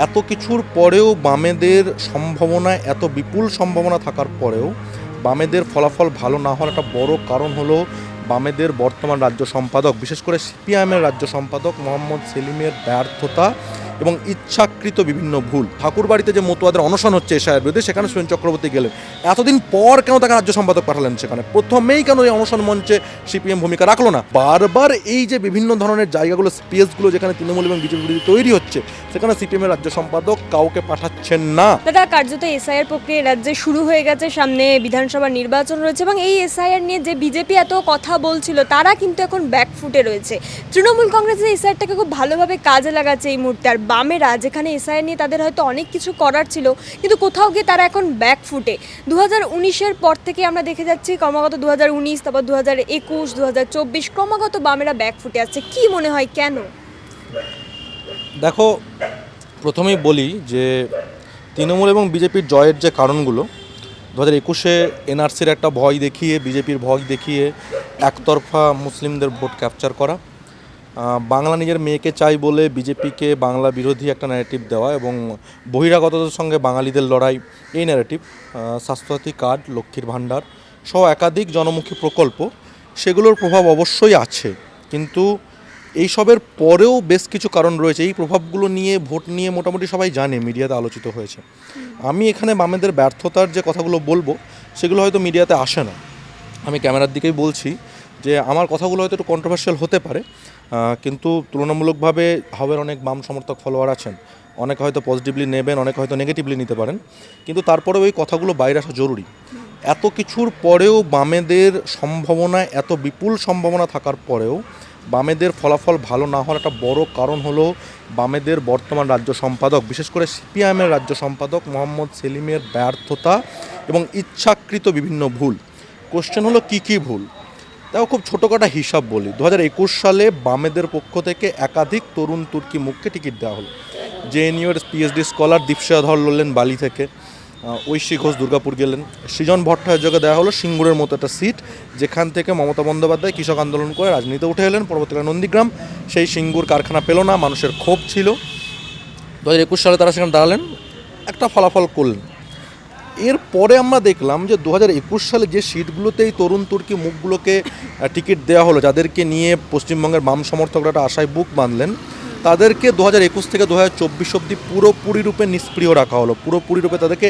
এত কিছুর পরেও বামেদের সম্ভাবনা এত বিপুল সম্ভাবনা থাকার পরেও বামেদের ফলাফল ভালো না হওয়ার একটা বড় কারণ হলো বামেদের বর্তমান রাজ্য সম্পাদক, বিশেষ করে সিপিআইএমের রাজ্য সম্পাদক মোহাম্মদ সেলিমের ব্যর্থতা এবং ইচ্ছাকৃত বিভিন্ন ভুল। ঠাকুরবাড়িতে যে মতুয়াদের অনশন হচ্ছে এশায়ের বিরুদ্ধে, সেখানে সুরেন চক্রবর্তী গেলেন। এতদিন পর কেন তাকে রাজ্য সম্পাদক পাঠালেন সেখানে? প্রথমেই কেন এই অনশন মঞ্চে সিপিএম ভূমিকা রাখল না? বারবার এই যে বিভিন্ন ধরনের জায়গাগুলো, স্পেসগুলো যেখানে তৃণমূল এবং বিজেপি তৈরি হচ্ছে, সেখানে সিপিএমের রাজ্য সম্পাদক কাউকে পাঠাচ্ছেন না। দাদা, কার্যত এসআইআর প্রক্রিয়া রাজ্যে শুরু হয়ে গেছে, সামনে বিধানসভা নির্বাচন রয়েছে এবং এই এসআইআর নিয়ে যে বিজেপি এত কথা বলছিল, তারা কিন্তু এখন ব্যাকফুটে রয়েছে। তৃণমূল কংগ্রেসের এসআইআরটাকে খুব ভালোভাবে কাজে লাগাচ্ছে এই মুহূর্তে, আর বামেরা যেখানে এসআইআর নিয়ে তাদের হয়তো অনেক কিছু করার ছিল, কিন্তু কোথাও গিয়ে তারা এখন ব্যাক ফুটে দু হাজার উনিশের পর থেকে আমরা দেখে যাচ্ছি, ক্রমাগত দু হাজার উনিশ, তারপর দু হাজার একুশ দু হাজার চব্বিশ, ক্রমাগত বামেরা ব্যাক ফুটে আসছে। কি মনে হয়, কেন? দেখো, প্রথমেই বলি যে তৃণমূল এবং বিজেপির জয়ের যে কারণগুলো দু হাজার একুশে এনআরসির একটা ভয় দেখিয়ে, বিজেপির ভয় দেখিয়ে একতরফা মুসলিমদের ভোট ক্যাপচার করা বাংলা নিজের মেয়েকে চাই বলে বিজেপিকে বাংলা বিরোধী একটা ন্যারেটিভ দেওয়া এবং বহিরাগতদের সঙ্গে বাঙালিদের লড়াই, এই ন্যারেটিভ স্বাস্থ্যসাথী কার্ড, লক্ষ্মীর ভাণ্ডার সহ একাধিক জনমুখী প্রকল্প, সেগুলোর প্রভাব অবশ্যই আছে। কিন্তু এইসবের পরেও বেশ কিছু কারণ রয়েছে। এই প্রভাবগুলো নিয়ে, ভোট নিয়ে মোটামুটি সবাই জানে, মিডিয়াতে আলোচিত হয়েছে। আমি এখানে বামেদের ব্যর্থতার যে কথাগুলো বলব, সেগুলো হয়তো মিডিয়াতে আসে না। আমি ক্যামেরার দিকেই বলছি যে আমার কথাগুলো হয়তো একটু কন্ট্রোভার্সিয়াল হতে পারে কিন্তু তুলনামূলকভাবে হাওয়ের অনেক বাম সমর্থক ফলোয়ার আছেন। অনেকে হয়তো পজিটিভলি নেবেন, অনেকে হয়তো নেগেটিভলি নিতে পারেন। কিন্তু তারপরেও এই কথাগুলো বাইরে আসা জরুরি। এত কিছুর পরেও বামেদের সম্ভাবনা এত বিপুল সম্ভাবনা থাকার পরেও বামেদের ফলাফল ভালো না হওয়ার একটা বড় কারণ হলো বামেদের বর্তমান রাজ্য সম্পাদক, বিশেষ করে সিপিআইএমের রাজ্য সম্পাদক মোহাম্মদ সেলিমের ব্যর্থতা এবং ইচ্ছাকৃত বিভিন্ন ভুল। কোশ্চেন হলো কি কি ভুল? দেখো খুব ছোটোখাটো হিসাব বলি। দু হাজার একুশ সালে বামেদের পক্ষ থেকে একাধিক তরুণ তুর্কি মুখকে টিকিট দেওয়া হলো। জেএনইউর পিএইচডি স্কলার দীপশা ধর লড়লেন বালি থেকে। ঐশী ঘোষ দুর্গাপুর গেলেন। সৃজন ভট্টাচার্যকে দেওয়া হলো সিঙ্গুরের মতো একটা সিট, যেখান থেকে মমতা বন্দ্যোপাধ্যায় কৃষক আন্দোলন করে রাজনীতিতে উঠে এলেন। পরবর্তীকালে নন্দীগ্রাম, সেই সিঙ্গুর কারখানা পেল না, মানুষের ক্ষোভ ছিল। দু হাজার একুশ সালে তারা সেখানে দাঁড়ালেন। একটা ফলাফল করলেন। এরপরে আমরা দেখলাম যে দু সালে যে সিটগুলোতে এই তরুণ তুর্কি মুখগুলোকে টিকিট দেওয়া হলো, যাদেরকে নিয়ে পশ্চিমবঙ্গের বাম সমর্থকরা একটা আশায় বুক বাঁধলেন, তাদেরকে দু হাজার একুশ থেকে দু হাজার চব্বিশ অব্দি পুরোপুরি রূপে নিষ্ক্রিয় রাখা হলো, পুরোপুরি রূপে তাদেরকে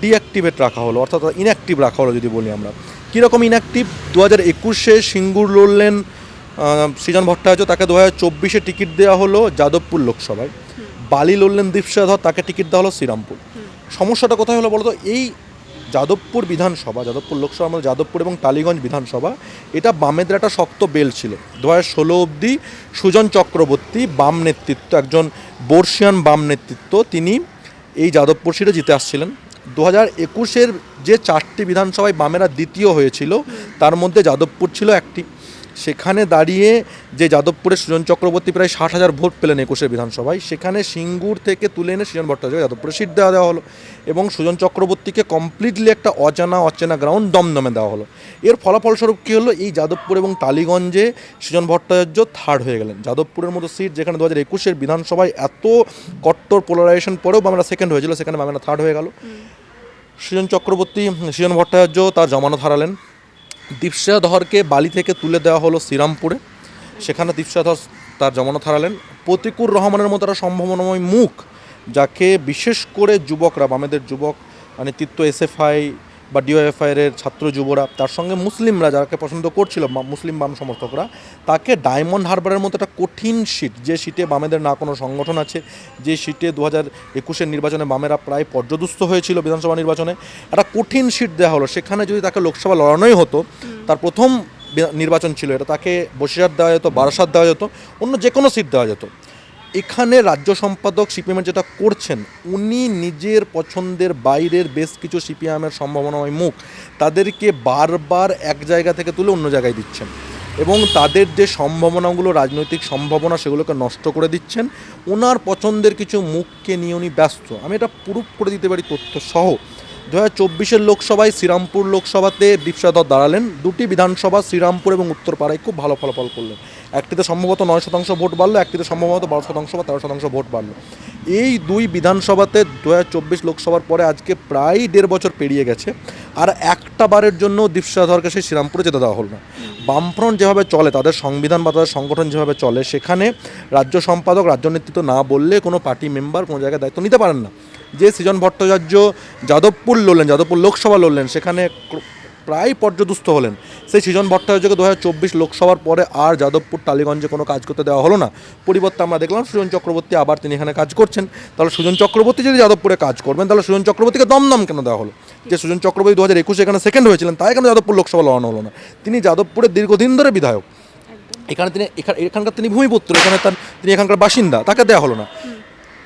ডিঅ্যাক্টিভেট রাখা হলো, অর্থাৎ ইনঅ্যাক্টিভ রাখা হলো যদি বলি আমরা। কীরকম ইনঅ্যাক্টিভ দু হাজার একুশে সিঙ্গুর লড়লেন সৃজন ভট্টাচার্য, তাকে দু হাজার চব্বিশে টিকিট দেওয়া হলো যাদবপুর লোকসভায়। বালি লড়লেন দীপসাধর তাকে টিকিট দেওয়া হলো শ্রীরামপুর। সমস্যাটা কোথায় হলো বলতো? এই যাদবপুর বিধানসভা, যাদবপুর লোকসভা মানে যাদবপুর এবং টালিগঞ্জ বিধানসভা, এটা বামেদের একটা শক্ত বেল ছিল। দু হাজার ষোলো অবধি সুজন চক্রবর্তী বাম নেতৃত্ব, একজন বর্ষিয়ান বাম নেতৃত্ব, তিনি এই যাদবপুর সিটে জিতে আসছিলেন। দু হাজার একুশের যে চারটি বিধানসভায় বামেরা দ্বিতীয় হয়েছিল, তার মধ্যে যাদবপুর ছিল একটি। সেখানে দাঁড়িয়ে যে যাদবপুরে সুজন চক্রবর্তী প্রায় ষাট হাজার ভোট পেলেন একুশের বিধানসভায় সেখানে সিঙ্গুর থেকে তুলে এনে সৃজন ভট্টাচার্য যাদবপুরে সিট দেওয়া দেওয়া হলো এবং সুজন চক্রবর্তীকে কমপ্লিটলি একটা অজানা অচেনা গ্রাউন্ড দমদমে দেওয়া হলো। এর ফলাফলস্বরূপ কী হলো? এই যাদবপুর এবং টালিগঞ্জে সৃজন ভট্টাচার্য থার্ড হয়ে গেলেন। যাদবপুরের মতো সিট যেখানে দু হাজার একুশের বিধানসভায় এত কট্টর পোলারাইজেশন পরেও আমরা সেকেন্ড হয়েছিল সেখানে আমরা থার্ড হয়ে গেল। সৃজন চক্রবর্তী সৃজন ভট্টাচার্য তার জমানত হারালেন। দীপসা ধরকে বালি থেকে তুলে দেওয়া হলো শ্রীরামপুরে। সেখানে দীপসা ধর তার জমানত হারালেন প্রতিকুর রহমানের মতো একটা সম্ভাবনাময় মুখ, যাকে বিশেষ করে যুবকরা, বামেদের যুবক নেতৃত্ব এসএফআই বা ডিওএফআইয়ের ছাত্র যুবরা তার সঙ্গে মুসলিমরা যাকে পছন্দ করছিল মুসলিম বাম সমর্থকরা তাকে ডায়মন্ড হারবারের মতো একটা কঠিন সিট যে সিটে বামেদের না কোনো সংগঠন আছে যে সিটে দু হাজার একুশের নির্বাচনে বামেরা প্রায় পর্যদুস্ত হয়েছিল বিধানসভা নির্বাচনে একটা কঠিন সিট দেওয়া হলো। সেখানে যদি তাকে লোকসভা লড়ানোই হতো তার প্রথম নির্বাচন ছিল এটা তাকে বসিরহাট দেওয়া যেত বারাসাত দেওয়া যেত অন্য যে কোনো সিট দেওয়া যেত। এখানে রাজ্য সম্পাদক সিপিএমের যেটা করছেন, উনি নিজের পছন্দের বাইরের বেশ কিছু সিপিএমের সম্ভাবনাময় মুখ তাদেরকে বারবার এক জায়গা থেকে তুলে অন্য জায়গায় দিচ্ছেন এবং তাদের যে সম্ভাবনাগুলো, রাজনৈতিক সম্ভাবনা সেগুলোকে নষ্ট করে দিচ্ছেন। ওনার পছন্দের কিছু মুখকে নিয়ে উনি ব্যস্ত। আমি এটা প্রুফ করে দিতে পারি তথ্য সহ দু হাজার লোকসভায় শ্রীরামপুর লোকসভাতে দীপসাধর দাঁড়ালেন। দুটি বিধানসভা, শ্রীরামপুর এবং উত্তরপাড়ায় খুব ভালো ফলাফল করলেন। একটিতে সম্ভবত নয় শতাংশ ভোট বাড়লো, একটিতে সম্ভবত বারো শতাংশ বা তেরো শতাংশ ভোট বাড়লো। এই দুই বিধানসভাতে দু হাজার চব্বিশ লোকসভার পরে আজকে প্রায় দেড় বছর পেরিয়ে গেছে। আর একটা বারের জন্য দীপসাধরকে সেই শ্রীরামপুরে যেতে দেওয়া হলো না। বামফ্রন্ট যেভাবে চলে, তাদের সংবিধান বা তাদের সংগঠন যেভাবে চলে, সেখানে রাজ্য সম্পাদক, রাজ্য নেতৃত্ব না বললে কোনো পার্টি মেম্বার কোনো জায়গায় দায়িত্ব নিতে পারেন না। যে সৃজন ভট্টাচার্য যাদবপুর লড়লেন, যাদবপুর লোকসভা লড়লেন, সেখানে প্রায় পর্যদুস্ত হলেন। সেই সৃজন ভট্টাচার্যকে দু হাজার চব্বিশ লোকসভার পরে আর যাদবপুর টালিগঞ্জে কোনো কাজ করতে দেওয়া হলো না। পরিবর্তে আমরা দেখলাম সুজন চক্রবর্তী আবার তিনি এখানে কাজ করছেন। তাহলে সুজন চক্রবর্তী যদি যাদবপুরে কাজ করবেন, তাহলে সুজন চক্রবর্তীকে দমদম কেন দেওয়া হলো? যে সুজন চক্রবর্তী দু হাজার একুশে এখানে সেকেন্ড হয়েছিলেন, তাই কেন যাদবপুর লোকসভা লড়ানো হলো না? তিনি যাদবপুরের দীর্ঘদিন ধরে বিধায়ক। এখানে তিনি এখানে এখানকার তিনি ভূমিপুত্র, এখানে তার তিনি এখানকার বাসিন্দা, তাকে দেওয়া হলো না।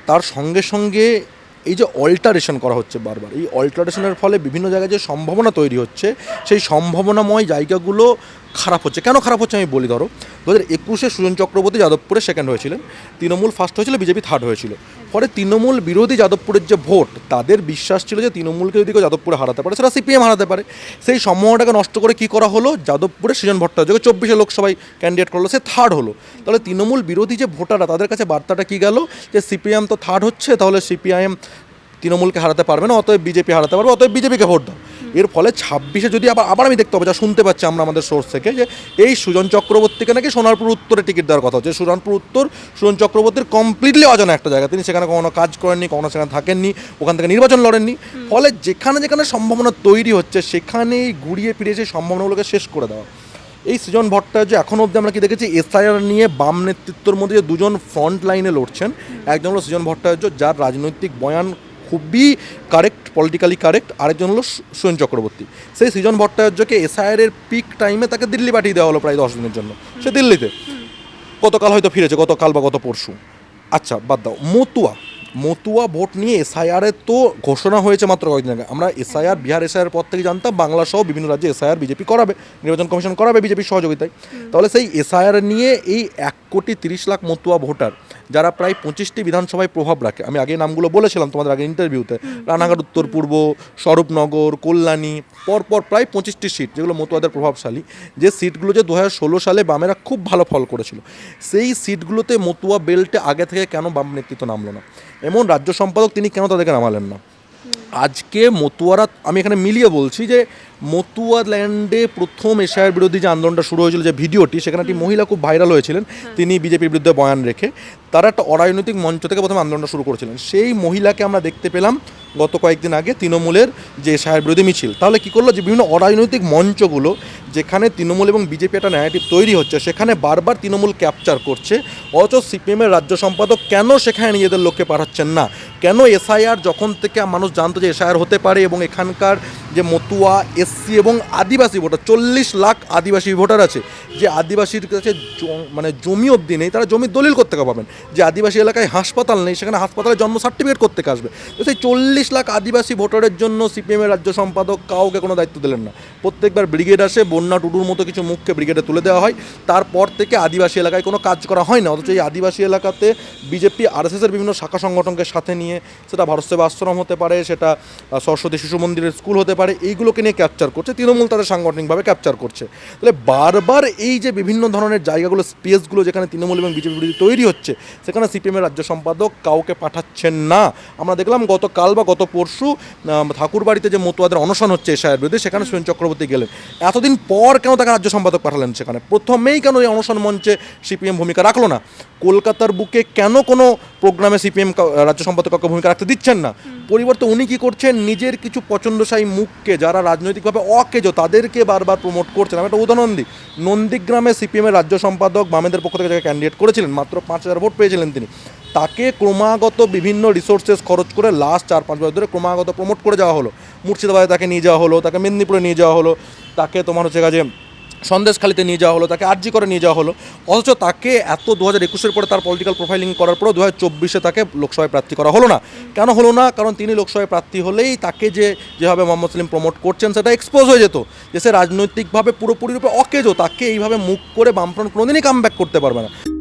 তার সঙ্গে সঙ্গে এই যে অল্টারেশন করা হচ্ছে বারবার, এই অল্টারেশনের ফলে বিভিন্ন জায়গায় যে সম্ভাবনা তৈরি হচ্ছে, সেই সম্ভাবনাময় জায়গাগুলো খারাপ হচ্ছে। কেন খারাপ হচ্ছে আমি বলি ধরো দু হাজার একুশে সুজন চক্রবর্তী যাদবপুরে সেকেন্ড হয়েছিলেন। তৃণমূল ফার্স্ট হয়েছিল, বিজেপি থার্ড হয়েছিল। পরে তৃণমূল বিরোধী যাদবপুরের যে ভোট, তাদের বিশ্বাস ছিল যে তৃণমূলকে যদি কেউ যাদবপুরে হারাতে পারে, সেটা সিপিএম হারাতে পারে। সেই সম্ভাবনাটাকে নষ্ট করে কি করা হলো? যাদবপুরে সৃজন ভট্টাচার্যকে চব্বিশে লোকসভায় ক্যান্ডিডেট করল, সে থার্ড হলো। তাহলে তৃণমূল বিরোধী যে ভোটাররা, তাদের কাছে বার্তাটা কি গেল? যে সিপিএম তো থার্ড হচ্ছে, তাহলে সিপিআইএম তৃণমূলকে হারাতে পারবে না, অতএব বিজেপি হারাতে পারবে, অতএব বিজেপিকে ভোট দাও। এর ফলে ছাব্বিশে যদি আবার আবার আমি দেখতে পাবো যা শুনতে পাচ্ছি আমরা আমাদের সোর্স থেকে যে এই সুজন চক্রবর্তীকে নাকি সোনারপুর উত্তরে টিকিট দেওয়ার কথা হচ্ছে। সোনারপুর উত্তর সুজন চক্রবর্তীর কমপ্লিটলি অজানা একটা জায়গা। তিনি সেখানে কখনো কাজ করেননি কখনো সেখানে থাকেননি ওখান থেকে নির্বাচন লড়েননি। ফলে যেখানে যেখানে সম্ভাবনা তৈরি হচ্ছে সেখানেই ঘুরিয়ে ফিরিয়ে সেই সম্ভাবনাগুলোকে শেষ করে দেওয়া। এই সৃজন ভট্টাচার্য এখনও অবধি আমরা কি দেখেছি এসআইআর নিয়ে বাম নেতৃত্বর মধ্যে যে দুজন ফ্রন্ট লাইনে লড়ছেন একজন হলো সৃজন ভট্টাচার্য যার রাজনৈতিক বয়ান খুবই কারেক্ট পলিটিক্যালি কারেক্ট আরেকজন হলো সু- সুজন চক্রবর্তী। সেই সৃজন ভট্টাচার্যকে এসআইআর পিক টাইমে তাকে দিল্লি পাঠিয়ে দেওয়া হলো প্রায় দশ দিনের জন্য। সে দিল্লিতে। গতকাল হয়তো ফিরেছে গতকাল বা গত পরশু। আচ্ছা বাদ দাও। মতুয়া। মতুয়া ভোট নিয়ে এসআইআর এর তো ঘোষণা হয়েছে মাত্র কয়েকদিন আগে। আমরা এসআইআর বিহার এসআইআর পর থেকে জানতাম বাংলা সহ বিভিন্ন রাজ্যে এসআইআর বিজেপি করাবে নির্বাচন কমিশন করাবে বিজেপির সহযোগিতায়। তাহলে সেই এসআইআর নিয়ে এই এক কোটি তিরিশ লাখ মতুয়া ভোটার যারা প্রায় পঁচিশটি বিধানসভায় প্রভাব রাখে, আমি আগে নামগুলো বলেছিলাম তোমাদের আগে ইন্টারভিউতে রানাঘাট, উত্তর পূর্ব, স্বরূপনগর, কল্যাণী, পরপর প্রায় পঁচিশটি সিট যেগুলো মতুয়াদের প্রভাবশালী, যে সিটগুলো যে দু সালে বামেরা খুব ভালো ফল করেছিল, সেই সিটগুলোতে মতুয়া বেল্টে আগে থেকে কেন বাম নেতৃত্ব নামলো না? এমন রাজ্য সম্পাদক তিনি কেন তাদেরকে নামালেন না? আজকে মতুয়ারা আমি এখানে মিলিয়ে বলছি যে মতুয়া ল্যান্ডে প্রথম এশিয়ার বিরোধী যে আন্দোলনটা শুরু হয়েছিল যে ভিডিওটি সেখানে একটি মহিলা খুব ভাইরাল হয়েছিলেন। তিনি বিজেপির বিরুদ্ধে বয়ান রেখে তারা একটা অরাজনৈতিক মঞ্চ থেকে প্রথম আন্দোলনটা শুরু করেছিলেন। সেই মহিলাকে আমরা দেখতে পেলাম গত কয়েকদিন আগে তৃণমূলের যে এশিয়ার বিরোধী মিছিল। তাহলে কী করল? যে বিভিন্ন অরাজনৈতিক মঞ্চগুলো যেখানে তৃণমূল এবং বিজেপি একটা ন্যারেটিভ তৈরি হচ্ছে, সেখানে বারবার তৃণমূল ক্যাপচার করছে। অথচ সিপিএমের রাজ্য সম্পাদক কেন সেখানে নিজেদের লোককে পাঠাচ্ছেন না? কেন এসআইআর যখন থেকে মানুষ জানতো যে এসআইআর হতে পারে এবং এখানকার যে মতুয়া, এসসি এবং আদিবাসী ভোটার, চল্লিশ লাখ আদিবাসী ভোটার আছে, যে আদিবাসীর কাছে মানে জমি অবধি নেই, তারা জমির দলিল করতে পাবেন। যে আদিবাসী এলাকায় হাসপাতাল নেই, সেখানে হাসপাতালে জন্ম সার্টিফিকেট করতে আসবে। তো সেই চল্লিশ লাখ আদিবাসী ভোটারের জন্য সিপিএমের রাজ্য সম্পাদক কাউকে কোনো দায়িত্ব দিলেন না। প্রত্যেকবার ব্রিগেড আসে বন্যা টুডুর মতো কিছু মুখকে ব্রিগেডে তুলে দেওয়া হয়। তারপর থেকে আদিবাসী এলাকায় কোনো কাজ করা হয় না, অথচ এই আদিবাসী এলাকাতে বিজেপি, আরএসএসের বিভিন্ন শাখা সংগঠনকে সাথে নিয়ে সেটা ভারত সেবা আশ্রম হতে পারে, সেটা সরস্বতী শিশু মন্দিরের স্কুল হতে পারে, এইগুলোকে নিয়ে ক্যাপচার করছে। তৃণমূল তাদের সাংগঠনিকভাবে ক্যাপচার করছে। তাহলে বারবার এই যে বিভিন্ন ধরনের জায়গাগুলো, স্পেসগুলো যেখানে তৃণমূল এবং বিজেপি বিরোধী তৈরি হচ্ছে, সেখানে সিপিএমের রাজ্য সম্পাদক কাউকে পাঠাচ্ছেন না। আমরা দেখলাম গতকাল বা গত পরশু ঠাকুরবাড়িতে যে মতুয়াদের অনশন হচ্ছে এশায়ের বিরুদ্ধে, সেখানে সুরেন চক্রবর্তী গেলেন। এতদিন পর কেন তাকে রাজ্য সম্পাদক পাঠালেন সেখানে? প্রথমেই কেন এই অনশন মঞ্চে সিপিএম ভূমিকা রাখল না? কলকাতার বুকে কেন কোনো প্রোগ্রামে সিপিএম রাজ্য সম্পাদক কাউকে ভূমিকা রাখতে দিচ্ছেন না। পরিবর্তে উনি কি করছেন? নিজের কিছু পছন্দসায়ী মুখকে যারা রাজনৈতিকভাবে অকেজো তাদেরকে বারবার প্রমোট করছেন। আমি একটা উদাহরণ দিই। নন্দীগ্রামে সিপিএমের রাজ্য সম্পাদক বামেদের পক্ষ থেকে যাকে ক্যান্ডিডেট করেছিলেন মাত্র পাঁচ হাজার ভোট পেয়েছিলেন তিনি। তাকে ক্রমাগত বিভিন্ন রিসোর্সেস খরচ করে লাস্ট চার পাঁচ বছর ধরে ক্রমাগত প্রমোট করে যাওয়া হলো। মুর্শিদাবাদে তাকে নিয়ে যাওয়া হলো তাকে মেদিনীপুরে নিয়ে যাওয়া হলো তাকে তোমার হচ্ছে কাজে সন্দেশখালিতে নিয়ে যাওয়া হলো, তাকে আর্জি করে নিয়ে যাওয়া হলো। অথচ তাকে এত দু হাজার একুশের পরে তার পলিটিক্যাল প্রোফাইলিং করার পরে দু হাজার চব্বিশে তাকে লোকসভায় প্রার্থী করা হলো না। কেন হলো না? কারণ তিনি লোকসভায় প্রার্থী হলেই তাকে যে যেভাবে মোহাম্মদ সেলিম প্রমোট করছেন, সেটা এক্সপোজ হয়ে যেত। যে সে রাজনৈতিকভাবে পুরোপুরিরূপে অকেজো, তাকে এইভাবে মুখ করে বামফ্রন্ট কোনোদিনই কাম ব্যাক করতে পারবে না।